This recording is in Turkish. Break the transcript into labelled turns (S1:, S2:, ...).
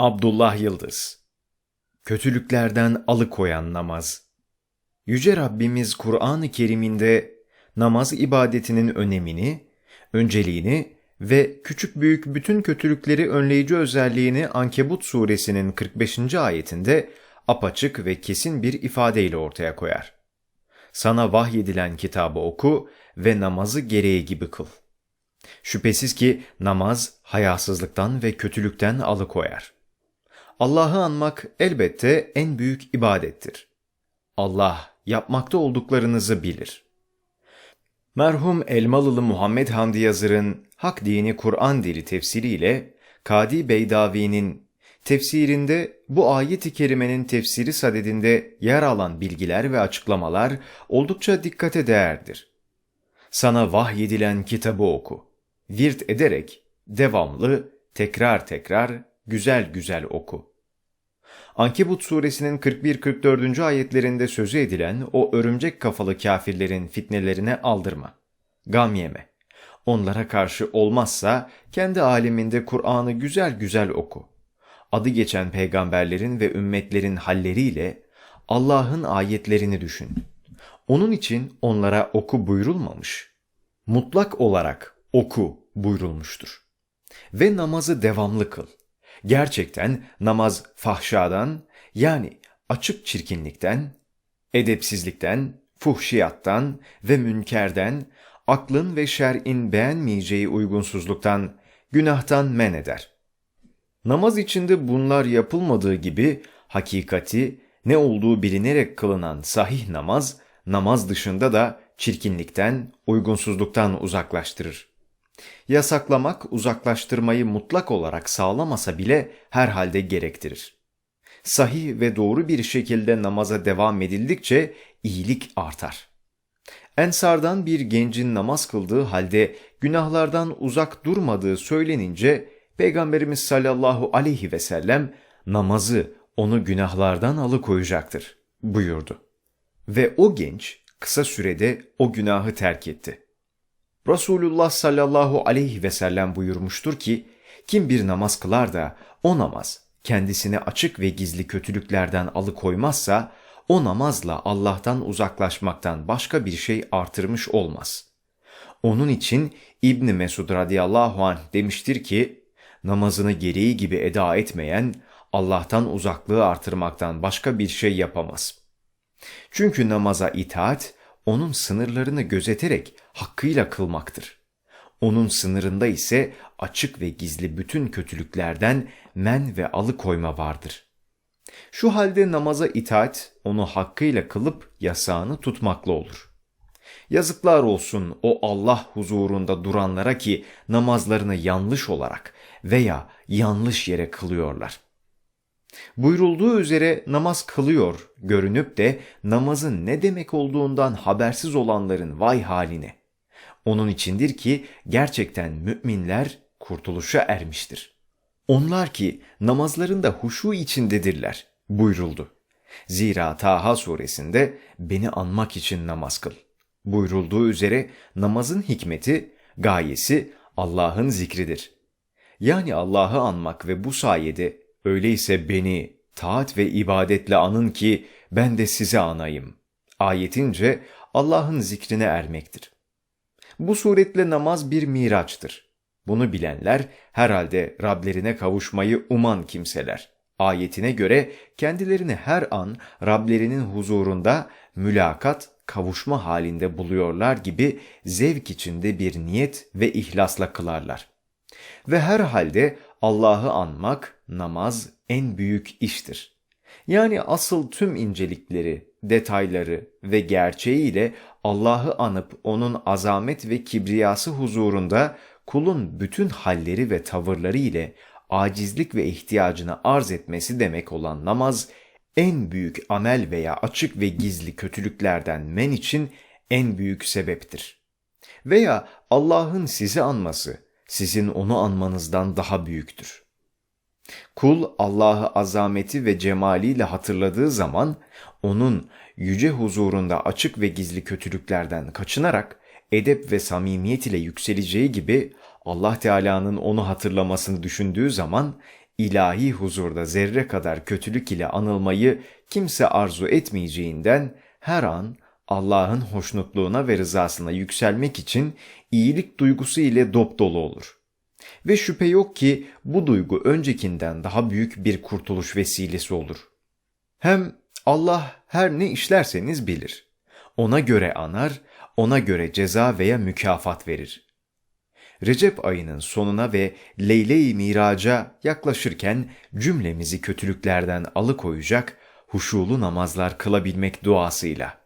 S1: Abdullah Yıldız Kötülüklerden alıkoyan namaz Yüce Rabbimiz Kur'an-ı Kerim'inde namaz ibadetinin önemini, önceliğini ve küçük büyük bütün kötülükleri önleyici özelliğini Ankebut suresinin 45. ayetinde apaçık ve kesin bir ifadeyle ortaya koyar. Sana vahyedilen kitabı oku ve namazı gereği gibi kıl. Şüphesiz ki namaz hayasızlıktan ve kötülükten alıkoyar. Allah'ı anmak elbette en büyük ibadettir. Allah yapmakta olduklarınızı bilir. Merhum Elmalılı Muhammed Hamdi Yazır'ın Hak Dini Kur'an Dili tefsiriyle Kadi Beydavi'nin tefsirinde bu ayet-i kerimenin tefsiri sadedinde yer alan bilgiler ve açıklamalar oldukça dikkate değerdir. Sana vahyedilen kitabı oku. Virt ederek devamlı, tekrar tekrar, güzel güzel oku. Ankebut suresinin 41-44. ayetlerinde sözü edilen o örümcek kafalı kafirlerin fitnelerine aldırma. Gam yeme. Onlara karşı olmazsa kendi aleminde Kur'an'ı güzel güzel oku. Adı geçen peygamberlerin ve ümmetlerin halleriyle Allah'ın ayetlerini düşün. Onun için onlara oku buyurulmamış. Mutlak olarak oku buyurulmuştur. Ve namazı devamlı kıl. Gerçekten namaz fahşadan yani açık çirkinlikten, edepsizlikten, fuhşiyattan ve münkerden, aklın ve şer'in beğenmeyeceği uygunsuzluktan, günahtan men eder. Namaz içinde bunlar yapılmadığı gibi hakikati, ne olduğu bilinerek kılınan sahih namaz, namaz dışında da çirkinlikten, uygunsuzluktan uzaklaştırır. Yasaklamak uzaklaştırmayı mutlak olarak sağlamasa bile herhalde gerektirir. Sahih ve doğru bir şekilde namaza devam edildikçe iyilik artar. Ensardan bir gencin namaz kıldığı halde günahlardan uzak durmadığı söylenince Peygamberimiz sallallahu aleyhi ve sellem namazı onu günahlardan alıkoyacaktır buyurdu. Ve o genç kısa sürede o günahı terk etti. Resulullah sallallahu aleyhi ve sellem buyurmuştur ki, kim bir namaz kılar da o namaz kendisini açık ve gizli kötülüklerden alıkoymazsa, o namazla Allah'tan uzaklaşmaktan başka bir şey artırmış olmaz. Onun için İbni Mesud radıyallahu anh demiştir ki, namazını gereği gibi eda etmeyen, Allah'tan uzaklığı artırmaktan başka bir şey yapamaz. Çünkü namaza itaat, onun sınırlarını gözeterek hakkıyla kılmaktır. Onun sınırında ise açık ve gizli bütün kötülüklerden men ve alıkoyma vardır. Şu halde namaza itaat, onu hakkıyla kılıp yasağını tutmakla olur. Yazıklar olsun o Allah huzurunda duranlara ki namazlarını yanlış olarak veya yanlış yere kılıyorlar.'' Buyurulduğu üzere namaz kılıyor görünüp de namazın ne demek olduğundan habersiz olanların vay haline. Onun içindir ki gerçekten müminler kurtuluşa ermiştir. Onlar ki namazlarında huşu içindedirler buyuruldu. Zira Taha suresinde beni anmak için namaz kıl. Buyurulduğu üzere namazın hikmeti, gayesi Allah'ın zikridir. Yani Allah'ı anmak ve bu sayede Öyleyse beni taat ve ibadetle anın ki ben de size anayım. Ayetince Allah'ın zikrine ermektir. Bu suretle namaz bir miraçtır. Bunu bilenler herhalde Rablerine kavuşmayı uman kimseler. Ayetine göre kendilerini her an Rablerinin huzurunda mülakat, kavuşma halinde buluyorlar gibi zevk içinde bir niyet ve ihlasla kılarlar. Ve herhalde Allah'ı anmak, namaz en büyük iştir. Yani asıl tüm incelikleri, detayları ve gerçeğiyle Allah'ı anıp onun azamet ve kibriyası huzurunda kulun bütün halleri ve tavırları ile acizlik ve ihtiyacını arz etmesi demek olan namaz, en büyük amel veya açık ve gizli kötülüklerden men için en büyük sebeptir. Veya Allah'ın sizi anması, sizin onu anmanızdan daha büyüktür. Kul Allah'ı azameti ve cemaliyle hatırladığı zaman onun yüce huzurunda açık ve gizli kötülüklerden kaçınarak edep ve samimiyet ile yükseleceği gibi Allah Teala'nın onu hatırlamasını düşündüğü zaman ilahi huzurda zerre kadar kötülük ile anılmayı kimse arzu etmeyeceğinden her an Allah'ın hoşnutluğuna ve rızasına yükselmek için iyilik duygusu ile dop dolu olur. Ve şüphe yok ki bu duygu öncekinden daha büyük bir kurtuluş vesilesi olur. Hem Allah her ne işlerseniz bilir. Ona göre anar, ona göre ceza veya mükafat verir. Recep ayının sonuna ve Leyle-i Miraca yaklaşırken cümlemizi kötülüklerden alıkoyacak huşulu namazlar kılabilmek duasıyla.